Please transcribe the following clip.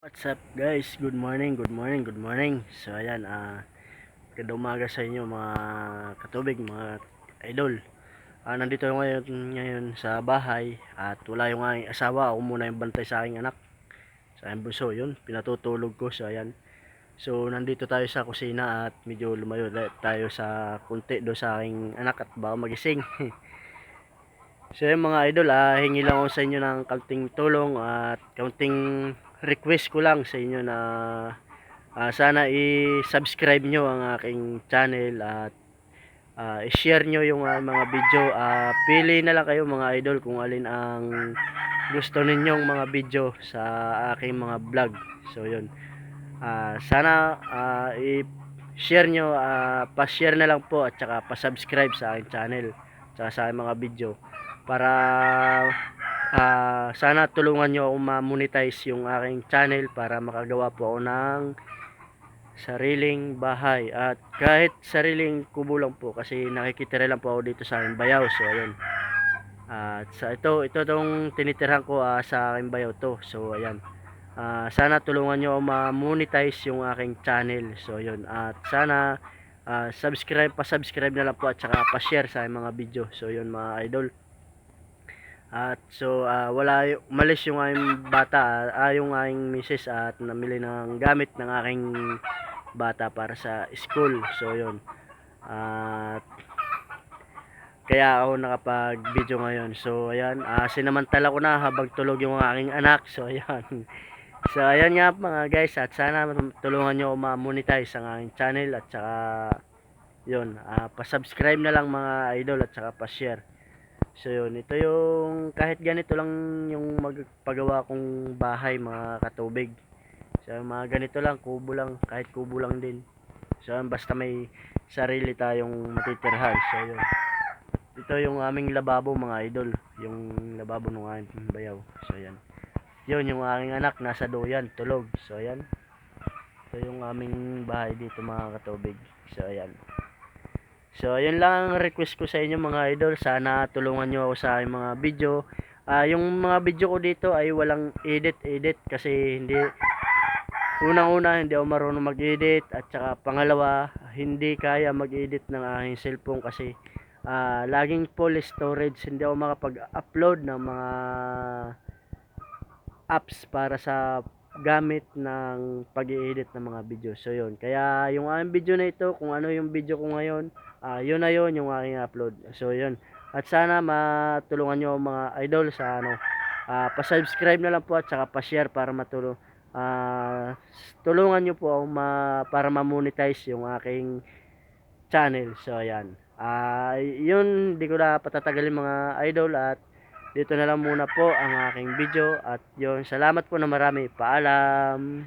What's up guys? Good morning, good morning, good morning. So ayan, ah uh, umaga sa inyo mga katubig, mga idol. Ah nandito ako ngayon, ngayon sa bahay at wala yung aking asawa. Ako muna yung bantay sa aking anak. Sa aking bunso, yun, pinatutulog ko. So ayan. So nandito tayo sa kusina at medyo lumayo tayo sa kunti do sa aking anak at baka magising. so yung mga idol, ah, hingi lang ako sa inyo ng kaunting tulong at kaunting request ko lang sa inyo na uh, sana i-subscribe nyo ang aking channel at uh, i-share nyo yung uh, mga video. Uh, pili na lang kayo mga idol kung alin ang gusto ninyong mga video sa aking mga vlog. So yun. Uh, sana uh, i-share nyo uh, pa-share na lang po at saka pa-subscribe sa aking channel at sa aking mga video para uh, sana tulungan nyo ako ma-monetize yung aking channel para makagawa po ako ng sariling bahay. At kahit sariling kubo lang po kasi nakikitira lang po ako dito sa aking bayaw. So ayun. At sa ito ito tong tinitirhan ko uh, sa aking bayaw to. So ayan. Uh, sana tulungan nyo ako ma-monetize yung aking channel. So ayun. At sana uh, subscribe pa subscribe na lang po at saka pa share sa mga video. So yun mga idol at so uh, wala umalis yung aking bata, uh, yung aking misis at namili ng gamit ng aking bata para sa school. So yun. At kaya ako nakapag-video ngayon. So ayan, uh, sinamantala ko na habang tulog yung aking anak. So ayan. So ayan nga mga guys at sana tulungan niyo ma-monetize ang aking channel at saka yun, uh, pa-subscribe na lang mga idol at saka pa-share. So yun, ito yung kahit ganito lang yung magpagawa kong bahay mga katubig. So mga ganito lang, kubo lang, kahit kubo lang din. So basta may sarili tayong matitirhan. So yun. Ito yung aming lababo mga idol, yung lababo ng aming bayaw. So yan. Yun yung aking anak nasa doyan, tulog. So yan. Ito yung aming bahay dito mga katubig. So ayan. So, ayun lang ang request ko sa inyo mga idol. Sana tulungan nyo ako sa aking mga video. Uh, yung mga video ko dito ay walang edit-edit kasi hindi unang-una hindi ako marunong mag-edit at saka pangalawa hindi kaya mag-edit ng aking cellphone kasi uh, laging full storage hindi ako makapag-upload ng mga apps para sa gamit ng pag-i-edit ng mga video. So yun. Kaya yung aking video na ito, kung ano yung video ko ngayon, uh, yun na yun yung aking upload. So yun. At sana matulungan nyo mga idol sa ano, uh, pa-subscribe na lang po at saka pa-share para matulong uh, tulungan nyo po ako ma, para ma-monetize yung aking channel. So ayan. Uh, yun, hindi ko na patatagalin mga idol at dito na lang muna po ang aking video at yon salamat po na marami paalam